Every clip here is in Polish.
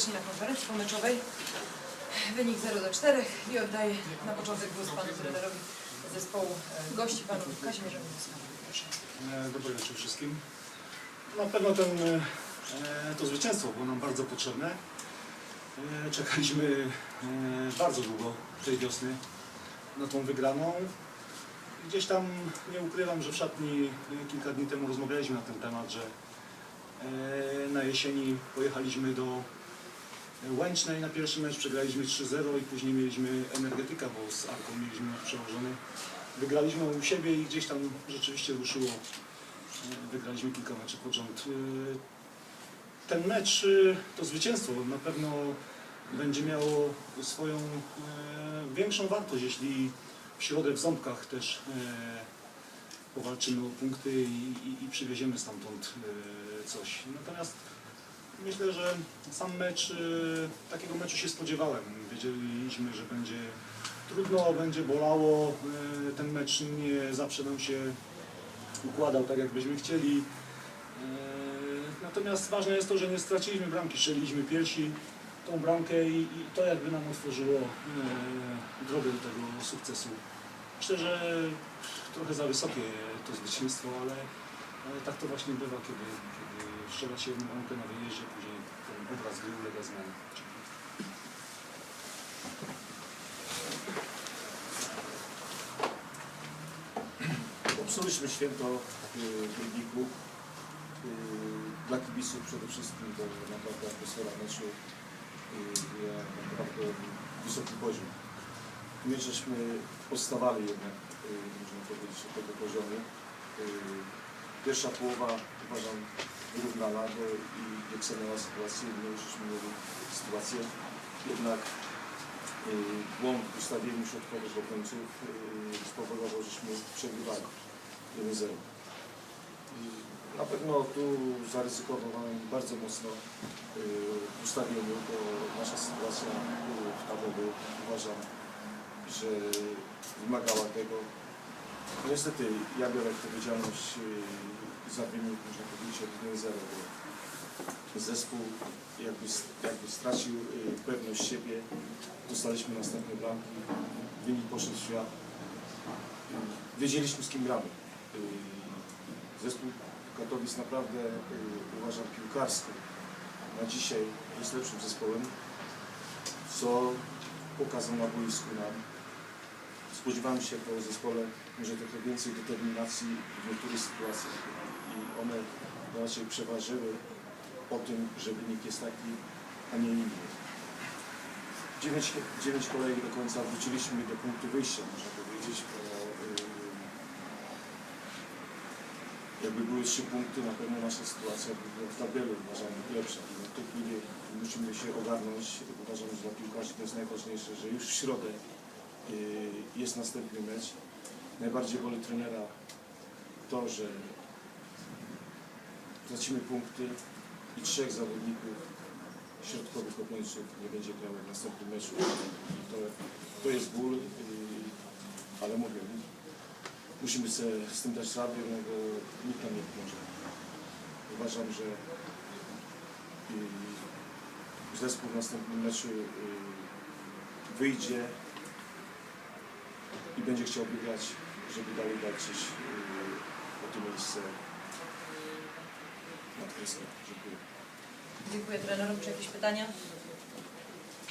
serdecznie na konferencji pomeczowej. Wynik 0 do 4 i oddaję na początek głos panu trenerowi zespołu e, gości, panu Kazimierzowi. E, Dobry wieczór wszystkim. Na pewno ten, e, to zwycięstwo było nam bardzo potrzebne. Czekaliśmy bardzo długo tej wiosny na tą wygraną. Gdzieś tam nie ukrywam, że w szatni kilka dni temu rozmawialiśmy na ten temat, że na jesieni pojechaliśmy do Łęcznej na pierwszy mecz, przegraliśmy 3-0 i później mieliśmy energetyka, bo z Arką mieliśmy przełożony. Wygraliśmy u siebie i gdzieś tam rzeczywiście ruszyło. E, Wygraliśmy kilka meczów pod rząd. E, Ten mecz, e, to zwycięstwo na pewno będzie miało swoją większą wartość, jeśli w środę w Ząbkach też powalczymy o punkty i, i, i przywieziemy stamtąd coś. Natomiast myślę, że sam mecz, e, takiego meczu się spodziewałem. Wiedzieliśmy, że będzie trudno, będzie bolało. E, Ten mecz nie zawsze nam się układał tak, jak byśmy chcieli. E, Natomiast ważne jest to, że nie straciliśmy bramki, strzeliliśmy pierwsi tą bramkę i, i to jakby nam otworzyło drogę do tego sukcesu. Myślę, że trochę za wysokie to zwycięstwo, ale, ale tak to właśnie bywa, kiedy, kiedy strzela się jedną bramkę na wyjeździe, później ten obraz gry ulega zmianie. Popsuliśmy święto y, w Rybniku. Y, Dla kibiców przede wszystkim to naprawdę atmosfera meczu y, była naprawdę wysoki poziom. My żeśmy postawali jednak, można powiedzieć, od tego poziomu. Pierwsza połowa uważam wyrównana, bo i Jeksenęła sytuację, my żeśmy mieli sytuację. Jednak y, błąd w ustawieniu środkowych obrońców y, spowodował, żeśmy przegrywali 1-0. I Na pewno tu zaryzykowałem bardzo mocno y, w ustawieniu, bo nasza sytuacja y, w tabeli uważam, że wymagała tego. Niestety ja biorę odpowiedzialność y, za wynik, można powiedzieć, od 1-0, bo zespół jakby, jakby stracił y, pewność siebie, dostaliśmy następne bramki, wynik poszedł w świat. Wiedzieliśmy z kim gramy. Y, Zespół Katowic naprawdę uważam piłkarsko na dzisiaj jest lepszym zespołem, co pokazał na boisku nam. Spodziewamy się po zespole może trochę więcej determinacji w niektórych sytuacjach i one raczej przeważyły o tym, że wynik jest taki, a nie inny. Dziewięć, dziewięć kolejek do końca wróciliśmy do punktu wyjścia, można powiedzieć, bo y, jakby były trzy punkty, na pewno nasza sytuacja by była w tabeli uważam lepsza. W tej chwili musimy się ogarnąć. Uważam, że dla piłkarzy to jest najważniejsze, że już w środę jest następny mecz. Najbardziej boli trenera to, że tracimy punkty i trzech zawodników środkowych obrońców nie będzie grało w następnym meczu. To, to jest ból, yy, ale mówię, musimy sobie z tym dać radę, no bo nikt nam nie pomoże. Uważam, że yy, zespół w następnym meczu wyjdzie i będzie chciał wygrać, żeby dalej walczyć yy, o to miejsce na Kryskę. Dziękuję. Dziękuję trenerom. Czy jakieś pytania?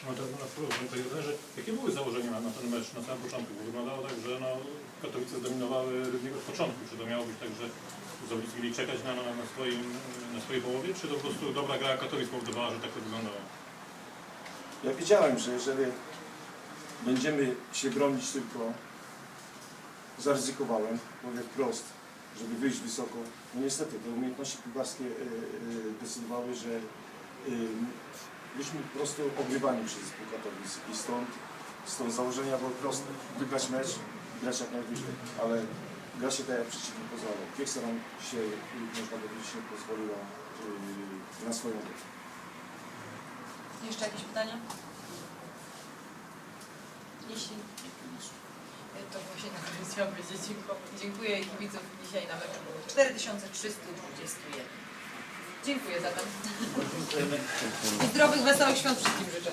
No to na próbę, panie trenerze, jakie były założenia na, na ten mecz na samym początku? Bo wyglądało tak, że no, Katowice zdominowały Rybnik od początku. Czy to miało być tak, że zawodnicy mieli czekać na, na, na, swoim, na swojej połowie, czy to po prostu dobra gra Katowic powodowała, że tak to wyglądało? Ja wiedziałem, że jeżeli będziemy się bronić tylko, zaryzykowałem, mówię wprost, żeby wyjść wysoko. No niestety, te umiejętności piłkarskie y, y, decydowały, że byliśmy po prostu ogrywani przez zespół i stąd, stąd założenia były proste. Wygrać mecz, grać jak najwyżej, ale gra się tak jak przeciwnik pozwalał. Kieksa nam się, y, można powiedzieć, nie pozwoliła y, na swoją grę. Jeszcze jakieś pytania? Jeśli Y, to właśnie na koniec chciałam powiedzieć. Dziękuję kibiców dzisiaj na meczu było 4321. Dziękuję zatem. Dziękujemy. I zdrowych, wesołych świąt wszystkim życzę.